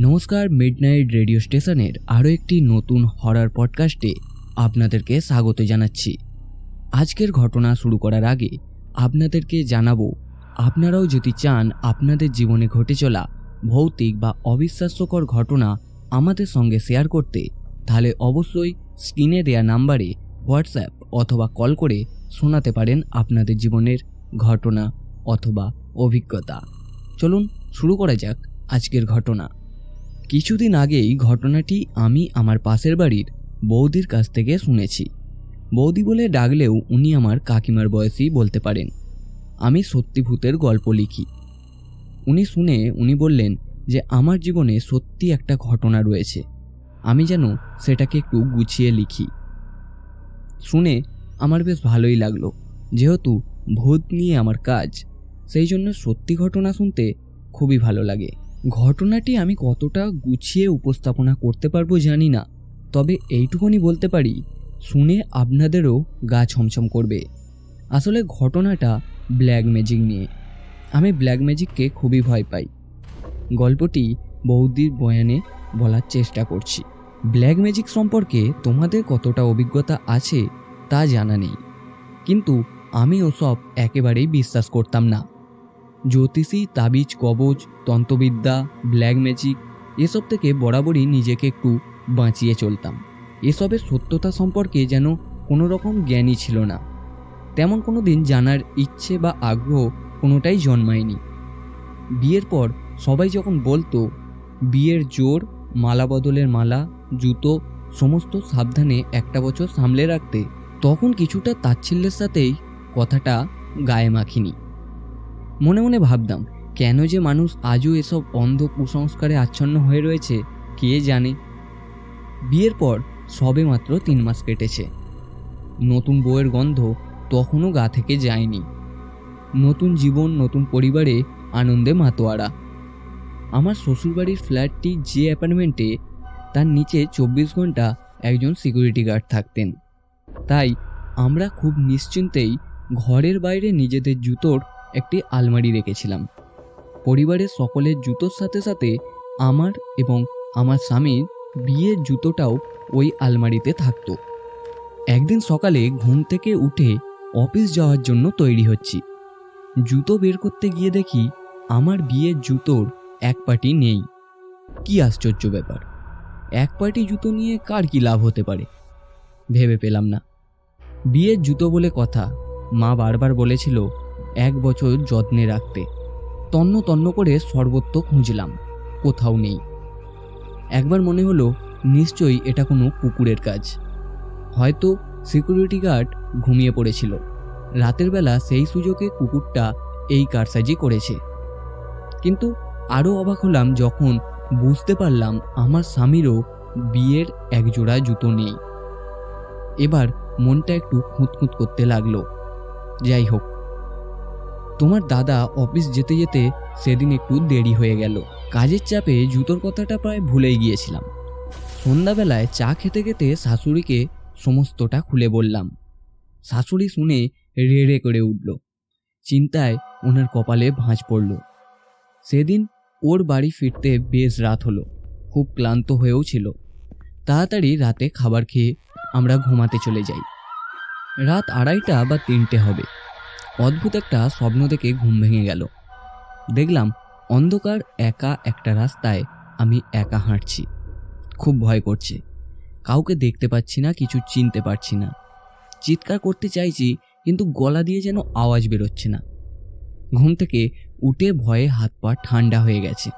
নমস্কার midnight radio স্টেশনের আরও একটি নতুন হরার পডকাস্টে আপনাদেরকে স্বাগত জানাচ্ছি। আজকের ঘটনা শুরু করার আগে আপনাদেরকে জানাব, আপনারাও যদি চান আপনাদের জীবনে ঘটে চলা ভৌতিক বা অবিশ্বাস্যকর ঘটনা আমাদের সঙ্গে শেয়ার করতে, তাহলে অবশ্যই স্ক্রিনে দেয়া নাম্বারে হোয়াটসঅ্যাপ অথবা কল করে শোনাতে পারেন আপনাদের জীবনের ঘটনা অথবা অভিজ্ঞতা। চলুন শুরু করা যাক আজকের ঘটনা। কিছুদিন আগেই ঘটনাটি আমি আমার পাশের বাড়ির বৌদির কাছ থেকে শুনেছি। বৌদি বলে ডাকলেও উনি আমার কাকিমার বয়সী বলতে পারেন। আমি সত্যি ভূতের গল্প লিখি। উনি শুনে উনি বললেন যে আমার জীবনে সত্যি একটা ঘটনা রয়েছে। আমি যেন সেটাকে একটু গুছিয়ে লিখি। শুনে আমার বেশ ভালোই লাগল। যেহেতু ভূত নিয়ে আমার কাজ, সেই জন্য সত্যি ঘটনা শুনতে খুবই ভালো লাগে। ঘটনাটি আমি কতটা গুছিয়ে উপস্থাপনা করতে পারব জানি না, তবে এইটুকুনি বলতে পারি, শুনে আপনাদেরও গা ছমছম করবে। আসলে ঘটনাটা ব্ল্যাক ম্যাজিক নিয়ে। আমি ব্ল্যাক ম্যাজিককে খুবই ভয় পাই। গল্পটি বৌদির বয়ানে বলার চেষ্টা করছি। ব্ল্যাক ম্যাজিক সম্পর্কে তোমাদের কতটা অভিজ্ঞতা আছে তা জানা নেই। কিন্তু আমি ওসব একেবারেই বিশ্বাস করতাম না। জ্যোতিষী, তাবিজ কবজ তন্ত্রবিদ্যা, ব্ল্যাক ম্যাজিক এসব থেকে বরাবরই নিজেকে একটু বাঁচিয়ে চলতাম। এসবের সত্যতা সম্পর্কে যেন কোনো রকম জ্ঞানই ছিল না। তেমন কোনো দিন জানার ইচ্ছে বা আগ্রহ কোনোটাই জন্মায়নি। বিয়ের পর সবাই যখন বলতো, বিয়ের জোর, মালা বদলের মালা, জুতো, সমস্ত সাবধানে একটা বছর সামলে রাখতে, তখন কিছুটা তাচ্ছিল্যের সাথেই কথাটা গায়ে মাখিনি। মনে মনে ভাবতাম, কেন যে মানুষ আজও এসব অন্ধ কুসংস্কারে আচ্ছন্ন হয়ে রয়েছে, কে জানে? বিয়ের পর সবে মাত্র তিন মাস কেটেছে। নতুন বউয়ের গন্ধ তখনও গা থেকে যায়নি। নতুন জীবন, নতুন পরিবারে আনন্দে মাতোয়ারা। আমার শ্বশুরবাড়ির ফ্ল্যাটটি যে অ্যাপার্টমেন্টে, তার নিচে চব্বিশ ঘণ্টা একজন সিকিউরিটি গার্ড থাকতেন। তাই আমরা খুব নিশ্চিন্তেই ঘরের বাইরে নিজেদের জুতোর একটি আলমারি রেখেছিলাম। পরিবারের সকলের জুতোর সাথে সাথে আমার এবং আমার স্বামীর বিয়ের জুতোটাও ওই আলমারিতে থাকতো। একদিন সকালে ঘুম থেকে উঠে অফিস যাওয়ার জন্য তৈরি হচ্ছি। জুতো বের করতে গিয়ে দেখি আমার বিয়ের জুতোর এক পাটি নেই। কি আশ্চর্য ব্যাপার! এক পাটি জুতো নিয়ে কার কি লাভ হতে পারে? ভেবে পেলাম না। বিয়ের জুতো বলে কথা মা বারবার বলেছিল এক বছর যত্নে রাখতে। তন্ন তন্ন করে সর্বত্র খুঁজলাম, কোথাও নেই। একবার মনে হলো, নিশ্চয়ই এটা কোনো কুকুরের কাজ। হয়তো সিকিউরিটি গার্ড ঘুমিয়ে পড়েছিল। রাতের বেলা সেই সুযোগে কুকুরটা এই কারসাজি করেছে। কিন্তু আরও অবাক হলাম যখন বুঝতে পারলাম আমার স্বামীরও বিয়ের একজোড়া জুতো নেই। এবার মনটা একটু খুঁতখুঁত করতে লাগল। যাই হোক। তোমার দাদা অফিস যেতে যেতে সেদিন একটু দেরি হয়ে গেল। কাজের চাপে জুতোর কথাটা প্রায় ভুলেই গিয়েছিলাম। সন্ধ্যাবেলায় চা খেতে খেতে শাশুড়িকে সমস্তটা খুলে বললাম। শাশুড়ি শুনে রেড়ে করে উঠল। চিন্তায় ওনার কপালে ভাঁজ পড়ল। সেদিন ওর বাড়ি ফিরতে বেশ রাত হলো। খুব ক্লান্ত হয়েও ছিল। তাড়াতাড়ি রাতে খাবার খেয়ে আমরা ঘুমাতে চলে যাই। রাত আড়াইটা বা তিনটে হবে। অদ্ভুত একটা স্বপ্ন দেখে ঘুম ভেঙে গেল। দেখলাম অন্ধকার একা একটা রাস্তায় আমি একা হাঁটছি। খুব ভয় করছে। কাউকে দেখতে পাচ্ছি না, কিছু চিনতে পারছি না। চিৎকার করতে চাইছি, কিন্তু গলা দিয়ে যেন আওয়াজ বেরোচ্ছে না। ঘুম থেকে উঠে ভয়ে হাত পা ঠান্ডা হয়ে গেছে।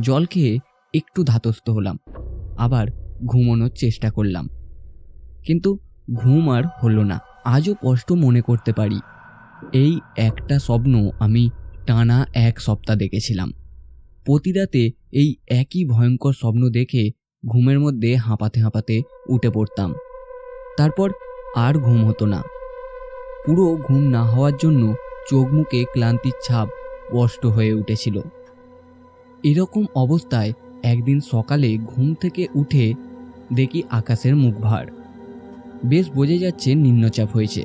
জল খেয়ে একটু ধাতস্থ হলাম। আবার ঘুমানোর চেষ্টা করলাম। কিন্তু ঘুম আর হলো না। আজও কষ্ট মনে করতে পারি। এই একটা স্বপ্ন আমি টানা এক সপ্তাহ দেখেছিলাম। প্রতি রাতে এই একই ভয়ঙ্কর স্বপ্ন দেখে ঘুমের মধ্যে হাঁপাতে হাঁপাতে উঠে পড়তাম। তারপর আর ঘুম হতো না। পুরো ঘুম না হওয়ার জন্য চোখ মুখে ক্লান্তির ছাপ স্পষ্ট হয়ে উঠেছিল। এরকম অবস্থায় একদিন সকালে ঘুম থেকে উঠে দেখি আকাশের মুখ ভার বেশ বোঝা যাচ্ছে নিম্নচাপ হয়েছে।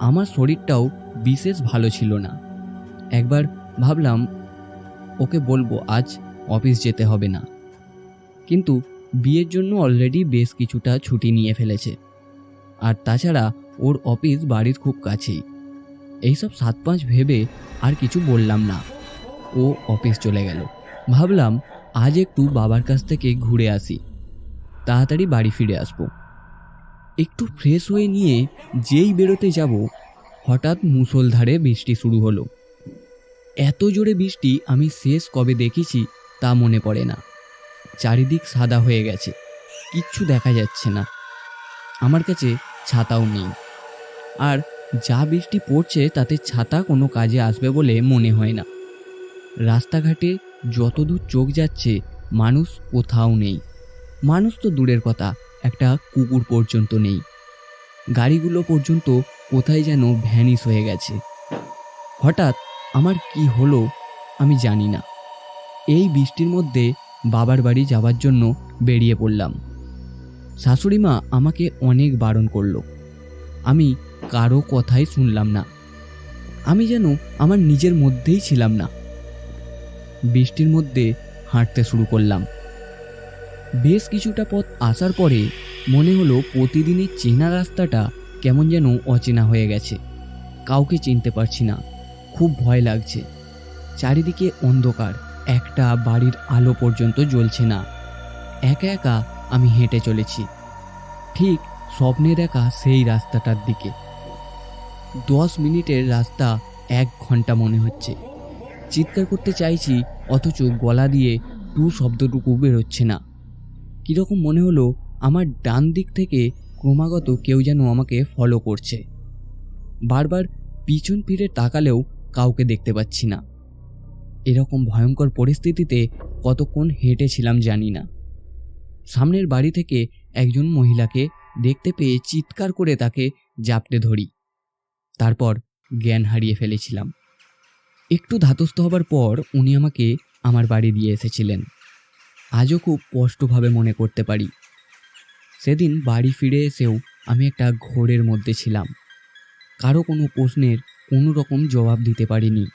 আমার শরীরটাও বিশেষ ভালো ছিল না। একবার ভাবলাম, ওকে বলব, আজ অফিস যেতে হবে না। কিন্তু বিয়ের জন্য অলরেডি বেশ কিছুটা ছুটি নিয়ে ফেলেছে। আর তাছাড়া ওর অফিস বাড়ির খুব কাছেই। এইসব সাত পাঁচ ভেবে আর কিছু বললাম না। ও অফিস চলে গেল। ভাবলাম, আজ একটু বাবার কাছ থেকে ঘুরে আসি। তাড়াতাড়ি বাড়ি ফিরে আসব। একটু ফ্রেশ হয়ে নিয়ে যেই বেরোতে যাব, হঠাৎ মুষলধারে বৃষ্টি শুরু হলো। এত জোরে বৃষ্টি আমি শেষ কবে দেখেছি তা মনে পড়ে না। চারিদিক সাদা হয়ে গেছে, কিচ্ছু দেখা যাচ্ছে না। আমার কাছে ছাতাও নেই। আর যা বৃষ্টি পড়ছে তাতে ছাতা কোনো কাজে আসবে বলে মনে হয় না। রাস্তাঘাটে যতদূর চোখ যাচ্ছে, মানুষ কোথাও নেই। মানুষ তো দূরের কথা একটা কুকুর পর্যন্ত নেই। গাড়িগুলো পর্যন্ত কোথায় যেন ভ্যানিস হয়ে গেছে। হঠাৎ আমার কি হলো আমি জানি না। এই বৃষ্টির মধ্যে বাবার বাড়ি যাওয়ার জন্য বেরিয়ে পড়লাম। শাশুড়ি মা আমাকে অনেক বারণ করল। আমি কারও কথাই শুনলাম না। আমি যেন আমার নিজের মধ্যেই ছিলাম না। বৃষ্টির মধ্যে হাঁটতে শুরু করলাম। বেশ কিছুটা পথ আসার পরে মনে হলো প্রতিদিনই চেনা রাস্তাটা কেমন যেন অচেনা হয়ে গেছে। কাউকে চিনতে পারছি না। খুব ভয় লাগছে। চারিদিকে অন্ধকার। একটা বাড়ির আলো পর্যন্ত জ্বলছে না। একা একা আমি হেঁটে চলেছি। ঠিক স্বপ্নে দেখা সেই রাস্তাটার দিকে। দশ মিনিটের রাস্তা এক ঘণ্টা মনে হচ্ছে। চিৎকার করতে চাইছি, অথচ গলা দিয়ে টু শব্দটুকু বেরোচ্ছে না। কীরকম মনে হলো আমার ডান দিক থেকে ক্রমাগত কেউ যেন আমাকে ফলো করছে। বারবার পিছন ফিরে তাকালেও কাউকে দেখতে পাচ্ছি না। এরকম ভয়ঙ্কর পরিস্থিতিতে কতক্ষণ হেঁটেছিলাম জানি না। সামনের বাড়ি থেকে একজন মহিলাকে দেখতে পেয়ে চিৎকার করে তাকে জাপটে ধরি। তারপর জ্ঞান হারিয়ে ফেলেছিলাম। একটু ধাতস্থ হবার পর উনি আমাকে আমার বাড়ি দিয়ে এসেছিলেন। আজও খুব স্পষ্টভাবে মনে করতে পারি। সেদিন বাড়ি ফিরে এসেও আমি একটা ঘোরের মধ্যে ছিলাম। কারও কোনো প্রশ্নের কোনো রকম জবাব দিতে পারিনি।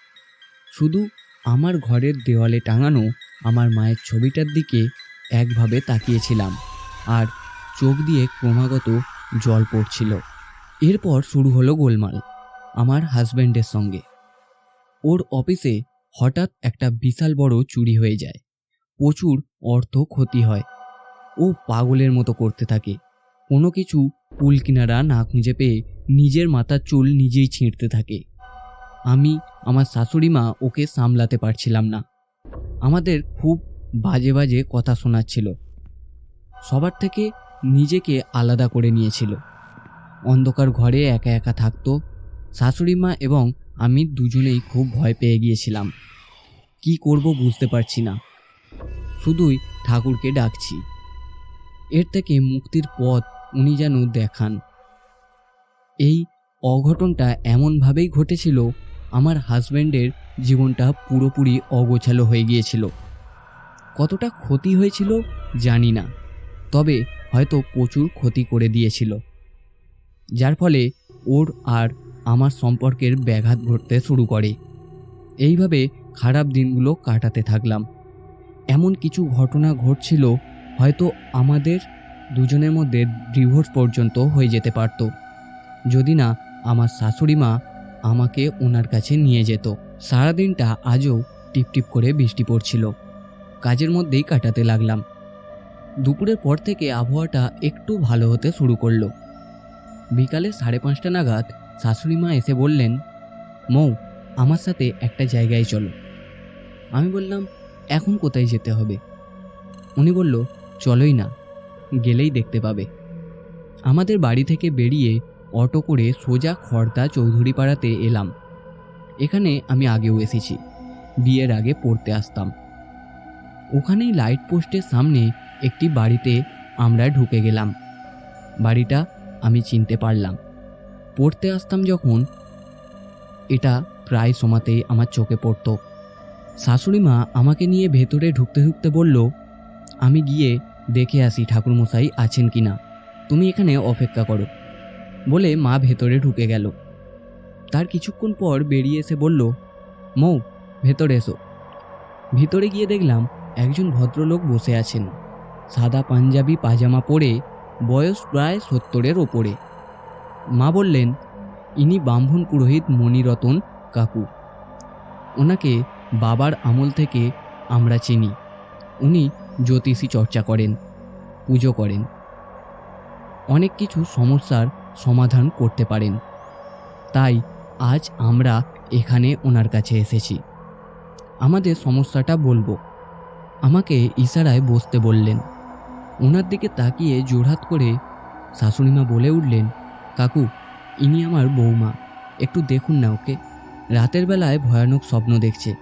শুধু আমার ঘরের দেওয়ালে টাঙানো আমার মায়ের ছবিটার দিকে একভাবে তাকিয়েছিলাম আর চোখ দিয়ে ক্রমাগত জল পড়ছিল। এরপর শুরু হলো গোলমাল আমার হাজব্যান্ডের সঙ্গে। ওর অফিসে হঠাৎ একটা বিশাল বড় চুরি হয়ে যায়। প্রচুর অর্থ ক্ষতি হয়। ও পাগলের মতো করতে থাকে। কোনো কিছু কুল কিনারা না খুঁজে পেয়ে নিজের মাথার চুল নিজেই ছিঁড়তে থাকে। আমি আমার শাশুড়ি মা ওকে সামলাতে পারছিলাম না। আমাদের খুব বাজে বাজে কথা শোনাচ্ছিল। সবার থেকে নিজেকে আলাদা করে নিয়েছিল। অন্ধকার ঘরে একা একা থাকতো শাশুড়ি মা এবং আমি দুজনেই খুব ভয় পেয়ে গিয়েছিলাম। কি করব বুঝতে পারছি না। শুধুই ঠাকুরকে ডাকছি। এর থেকে মুক্তির পথ উনি যেন দেখান। এই অঘটনটা এমনভাবেই ঘটেছিল, আমার হাজব্যান্ডের জীবনটা পুরোপুরি অগোছালো হয়ে গিয়েছিল। কতটা ক্ষতি হয়েছিল জানি না, তবে হয়তো প্রচুর ক্ষতি করে দিয়েছিল। যার ফলে ওর আর আমার সম্পর্কের ব্যাঘাত ঘটতে শুরু করে। এইভাবে খারাপ দিনগুলো কাটাতে থাকলাম। এমন কিছু ঘটনা ঘটছিল, হয়তো আমাদের দুজনের মধ্যে ডিভোর্স পর্যন্ত হয়ে যেতে পারত। যদি না, আমার শাশুড়ি মা আমাকে ওনার কাছে নিয়ে যেত। সারাদিনটা আজও টিপটিপ করে বৃষ্টি পড়ছিল। কাজের মধ্যেই কাটাতে লাগলাম। দুপুরের পর থেকে আবহাওয়াটা একটু ভালো হতে শুরু করল। বিকালে সাড়ে পাঁচটা নাগাদ শাশুড়ি মা এসে বললেন, মৌ, আমার সাথে একটা জায়গায় চলো। আমি বললাম এখন কোথায় যেতে হবে? উনি বলল, চলোই না, গেলেই দেখতে পাবে। আমাদের বাড়ি থেকে বেরিয়ে অটো করে সোজা খর্দা চৌধুরীপাড়াতে এলাম। এখানে আমি আগেও এসেছি, বিয়ের আগে পড়তে আসতাম। ওখানেই লাইট পোস্টের সামনে একটি বাড়িতে আমরা ঢুকে গেলাম। বাড়িটা আমি চিনতে পারলাম। পড়তে আসতাম যখন, এটা প্রায় সময়তেই আমার চোখে পড়তো। শাশুড়ি মা আমাকে নিয়ে ভেতরে ঢুকতে ঢুকতে বলল, আমি গিয়ে দেখে আসি ঠাকুরমশাই আছেন কি না তুমি এখানে অপেক্ষা করো। বলে মা ভেতরে ঢুকে গেল। তার কিছুক্ষণ পর বেরিয়ে এসে বলল, মৌ, ভেতরে এসো। ভিতরে গিয়ে দেখলাম একজন ভদ্রলোক বসে আছেন। সাদা পাঞ্জাবি, পাজামা পরে, বয়স প্রায় সত্তরের ওপরে। মা বললেন, ইনি ব্রাহ্মণ পুরোহিত মণিরতন কাকু। ওনাকে বাবার আমল থেকে আমরা চিনি। উনি জ্যোতিষী চর্চা করেন, পুজো করেন। অনেক কিছু সমস্যার সমাধান করতে পারেন। তাই আজ আমরা এখানে ওনার কাছে এসেছি। আমাদের সমস্যাটা বলব। আমাকে ইশারায় বসতে বললেন। ওনার দিকে তাকিয়ে জোরহাত করে শাশুড়িমা বলে উঠলেন, কাকু, ইনি আমার বৌমা একটু দেখুন না ওকে। রাতের বেলায় ভয়ানক স্বপ্ন দেখছে।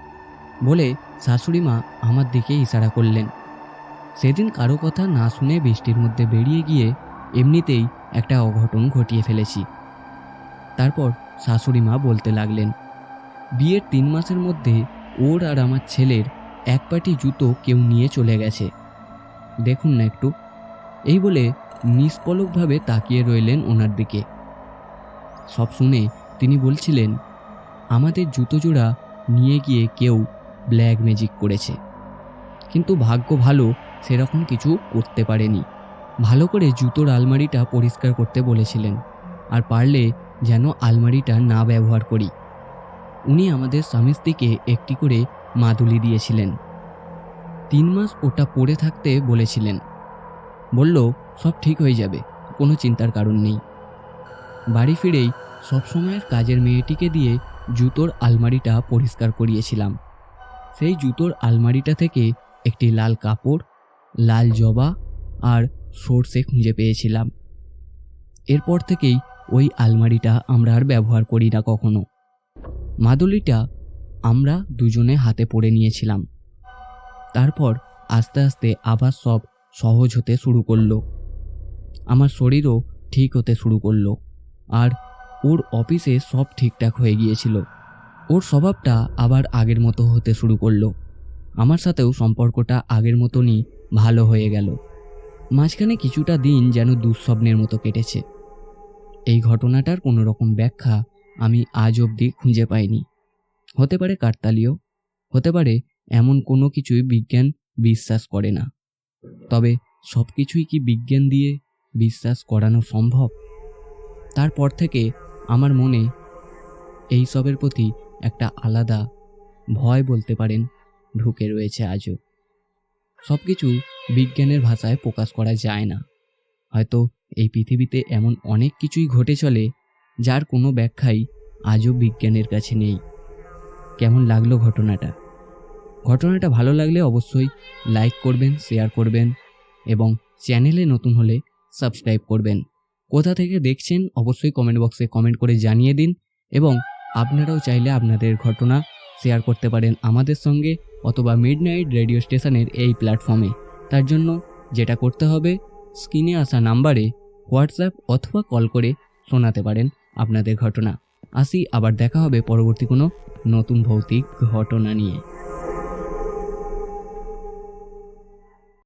বলে শাশুড়িমা আমার দিকে ইশারা করলেন। সেদিন কারও কথা না শুনে বৃষ্টির মধ্যে বেরিয়ে গিয়ে এমনিতেই একটা অঘটন ঘটিয়ে ফেলেছি। তারপর শাশুড়িমা বলতে লাগলেন, বিয়ের তিন মাসের মধ্যে ওর আর আমার ছেলের এক পাটি জুতো কেউ নিয়ে চলে গেছে। দেখুন না একটু। এই বলে নিষ্পলকভাবে তাকিয়ে রইলেন ওনার দিকে। সব শুনে তিনি বলছিলেন, আমাদের জুতো জোড়া নিয়ে গিয়ে কেউ ব্ল্যাক ম্যাজিক করেছে। কিন্তু ভাগ্য ভালো সেরকম কিছু করতে পারেনি। ভালো করে জুতোর আলমারিটা পরিষ্কার করতে বলেছিলেন, আর পারলে যেন আলমারিটা না ব্যবহার করি। উনি আমাদের স্বামী স্ত্রীকে একটি করে মাদুলি দিয়েছিলেন। তিন মাস ওটা পরে থাকতে বলেছিলেন। বলল, সব ঠিক হয়ে যাবে, কোনো চিন্তার কারণ নেই। বাড়ি ফিরেই সবসময়ের কাজের মেয়েটিকে দিয়ে জুতোর আলমারিটা পরিষ্কার করিয়েছিলাম। সেই জুতোর আলমারিটা থেকে একটি লাল কাপড়, লাল জবা আর সর্ষে খুঁজে পেয়েছিলাম। এরপর থেকেই ওই আলমারিটা আমরা আর ব্যবহার করি না কখনো। মাদুলিটা আমরা দুজনে হাতে পড়ে নিয়েছিলাম। তারপর আস্তে আস্তে আবার সব সহজ হতে শুরু করল। আমার শরীরও ঠিক হতে শুরু করল আর ওর অফিসে সব ঠিকঠাক হয়ে গিয়েছিল। ওর স্বভাবটা আবার আগের মতো হতে শুরু করল। আমার সাথেও সম্পর্কটা আগের মতনই ভালো হয়ে গেল। মাঝখানে কিছুটা দিন যেন দুঃস্বপ্নের মতো কেটেছে। এই ঘটনাটার কোনো রকম ব্যাখ্যা আমি আজ অবধি খুঁজে পাইনি। হতে পারে কাকতালীয় হতে পারে এমন কোনো কিছুই বিজ্ঞান বিশ্বাস করে না। তবে সব কিছুই কি বিজ্ঞান দিয়ে বিশ্বাস করানো সম্ভব? তারপর থেকে আমার মনে এই সবের প্রতি একটা আলাদা ভয় বলতে পারেন ঢুকে রয়েছে আজও। সব কিছু বিজ্ঞানের ভাষায় প্রকাশ করা যায় না। হয়তো এই পৃথিবীতে এমন অনেক কিছুই ঘটে চলে যার কোনো ব্যাখ্যাই আজও বিজ্ঞানের কাছে নেই। কেমন লাগল ঘটনাটা? ঘটনাটা ভালো লাগলে অবশ্যই লাইক করবেন, শেয়ার করবেন এবং চ্যানেলে নতুন হলে সাবস্ক্রাইব করবেন। কোথা থেকে দেখছেন অবশ্যই কমেন্ট বক্সে কমেন্ট করে জানিয়ে দিন এবং আপনারাও চাইলে আপনাদের ঘটনা শেয়ার করতে পারেন আমাদের সঙ্গে অথবা মিড নাইট রেডিও স্টেশনের এই প্ল্যাটফর্মে তার জন্য যেটা করতে হবে স্ক্রিনে আসা নাম্বারে হোয়াটসঅ্যাপ অথবা কল করে শোনাতে পারেন আপনাদের ঘটনা। আসি, আবার দেখা হবে পরবর্তী কোনো নতুন ভৌতিক ঘটনা নিয়ে।